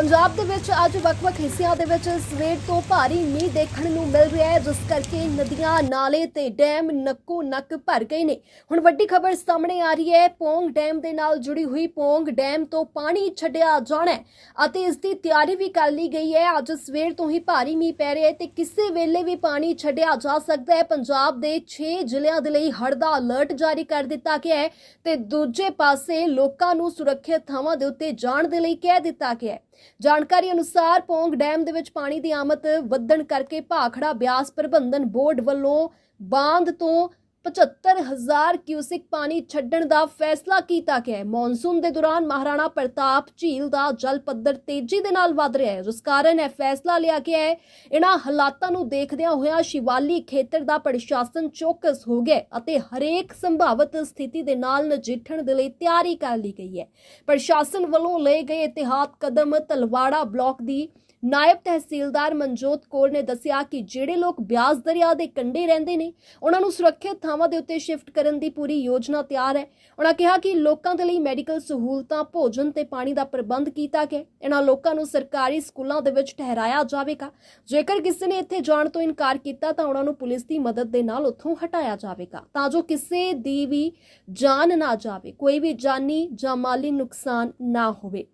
ਪੰਜਾਬ ਦੇ ਵਿੱਚ ਅੱਜ ਵੱਖ-ਵੱਖ ਹਿੱਸਿਆਂ ਦੇ ਵਿੱਚ ਸਵੇਰ ਤੋਂ ਭਾਰੀ ਮੀਂਹ ਦੇਖਣ ਨੂੰ ਮਿਲ ਰਿਹਾ ਹੈ, ਜਿਸ ਕਰਕੇ ਨਦੀਆਂ, ਨਾਲੇ ਤੇ ਡੈਮ ਨੱਕੋ ਨੱਕ ਭਰ ਗਏ ਨੇ। ਹੁਣ ਵੱਡੀ ਖਬਰ ਸਾਹਮਣੇ ਆ ਰਹੀ ਹੈ, ਪੌਂਗ ਡੈਮ ਦੇ ਨਾਲ ਜੁੜੀ ਹੋਈ ਪੌਂਗ ਡੈਮ ਤੋਂ ਪਾਣੀ ਛੱਡਿਆ ਜਾਣਾ ਹੈ ਅਤੇ ਇਸ ਦੀ ਤਿਆਰੀ ਵੀ ਕਰ ਲਈ ਗਈ ਹੈ। ਅੱਜ ਸਵੇਰ ਤੋਂ ਹੀ ਭਾਰੀ ਮੀਂਹ ਪੈ ਰਿਹਾ ਹੈ ਤੇ ਕਿਸੇ ਵੇਲੇ ਵੀ ਪਾਣੀ ਛੱਡਿਆ ਜਾ ਸਕਦਾ ਹੈ। ਪੰਜਾਬ ਦੇ 6 ਜ਼ਿਲ੍ਹਿਆਂ ਦੇ ਲਈ ਹੜ੍ਹ ਦਾ ਅਲਰਟ ਜਾਰੀ ਕਰ ਦਿੱਤਾ ਗਿਆ ਹੈ ਤੇ ਦੂਜੇ ਪਾਸੇ ਲੋਕਾਂ ਨੂੰ ਸੁਰੱਖਿਅਤ ਥਾਵਾਂ ਦੇ ਉੱਤੇ ਜਾਣ ਦੇ ਲਈ ਕਹਿ ਦਿੱਤਾ ਗਿਆ ਹੈ। ਜਾਣਕਾਰੀ ਅਨੁਸਾਰ ਪੌਂਗ ਡੈਮ ਦੇ ਵਿੱਚ ਪਾਣੀ ਦੀ ਆਮਦ ਵਧਣ ਕਰਕੇ ਭਾਖੜਾ ਬਿਆਸ ਪ੍ਰਬੰਧਨ ਬੋਰਡ ਵੱਲੋਂ ਬਾਂਧ ਤੋਂ 75000 ਕਿਊਸਿਕ ਪਾਣੀ ਛੱਡਣ ਦਾ ਫੈਸਲਾ ਕੀਤਾ ਗਿਆ ਹੈ। ਮੌਨਸੂਨ ਦੇ ਦੌਰਾਨ ਮਹਾਰਾਣਾ ਪ੍ਰਤਾਪ ਝੀਲ ਦਾ ਜਲ ਪੱਧਰ ਤੇਜ਼ੀ ਦੇ ਨਾਲ ਵਧ ਰਿਹਾ ਹੈ। ਜਿਸ ਕਾਰਨ ਇਹ ਫੈਸਲਾ ਲਿਆ ਗਿਆ ਹੈ। ਇਹਨਾਂ ਹਾਲਾਤਾਂ ਨੂੰ ਦੇਖਦਿਆਂ ਹੋਇਆਂ ਸ਼ਿਵਾਲੀ ਖੇਤਰ ਦਾ ਪ੍ਰਸ਼ਾਸਨ ਚੌਕਸ ਹੋ ਗਿਆ ਅਤੇ ਹਰੇਕ ਸੰਭਾਵਿਤ ਸਥਿਤੀ ਦੇ ਨਾਲ ਨਜਿੱਠਣ ਦੇ ਲਈ ਤਿਆਰੀ ਕਰ ਲਈ ਗਈ ਹੈ। ਪ੍ਰਸ਼ਾਸਨ ਵੱਲੋਂ ਲਏ ਗਏ ਇਤਿਹਾਤ ਕਦਮ ਤਲਵਾੜਾ ਬਲਾਕ ਦੀ ਨਾਇਬ ਤਹਿਸੀਲਦਾਰ ਮਨਜੋਤ ਕੌਰ ਨੇ ਦੱਸਿਆ ਕਿ ਜਿਹੜੇ ਲੋਕ ਬਿਆਸ ਦਰਿਆ ਦੇ ਕੰਢੇ ਰਹਿੰਦੇ ਨੇ, ਉਹਨਾਂ ਨੂੰ ਸੁਰੱਖਿਅਤ ਥਾਵਾਂ ਦੇ ਉੱਤੇ ਸ਼ਿਫਟ ਕਰਨ ਦੀ ਪੂਰੀ ਯੋਜਨਾ ਤਿਆਰ ਹੈ। ਉਹਨਾਂ ਕਿਹਾ ਕਿ ਲੋਕਾਂ ਦੇ ਲਈ ਮੈਡੀਕਲ ਸਹੂਲਤਾਂ, ਭੋਜਨ ਤੇ ਪਾਣੀ ਦਾ ਪ੍ਰਬੰਧ ਕੀਤਾ ਗਿਆ। ਇਹਨਾਂ ਲੋਕਾਂ ਨੂੰ ਸਰਕਾਰੀ ਸਕੂਲਾਂ ਦੇ ਵਿੱਚ ਠਹਿਰਾਇਆ ਜਾਵੇਗਾ। ਜੇਕਰ ਕਿਸੇ ਨੇ ਇੱਥੇ ਜਾਣ ਤੋਂ ਇਨਕਾਰ ਕੀਤਾ, ਤਾਂ ਉਹਨਾਂ ਨੂੰ ਪੁਲਿਸ ਦੀ ਮਦਦ ਦੇ ਨਾਲ ਉੱਥੋਂ ਹਟਾਇਆ ਜਾਵੇਗਾ। ਤਾਂ ਜੋ ਕਿਸੇ ਦੀ ਵੀ ਜਾਨ ਨਾ ਜਾਵੇ, ਕੋਈ ਵੀ ਜਾਨੀ ਜਾਂ ਮਾਲੀ ਨੁਕਸਾਨ ਨਾ ਹੋਵੇ।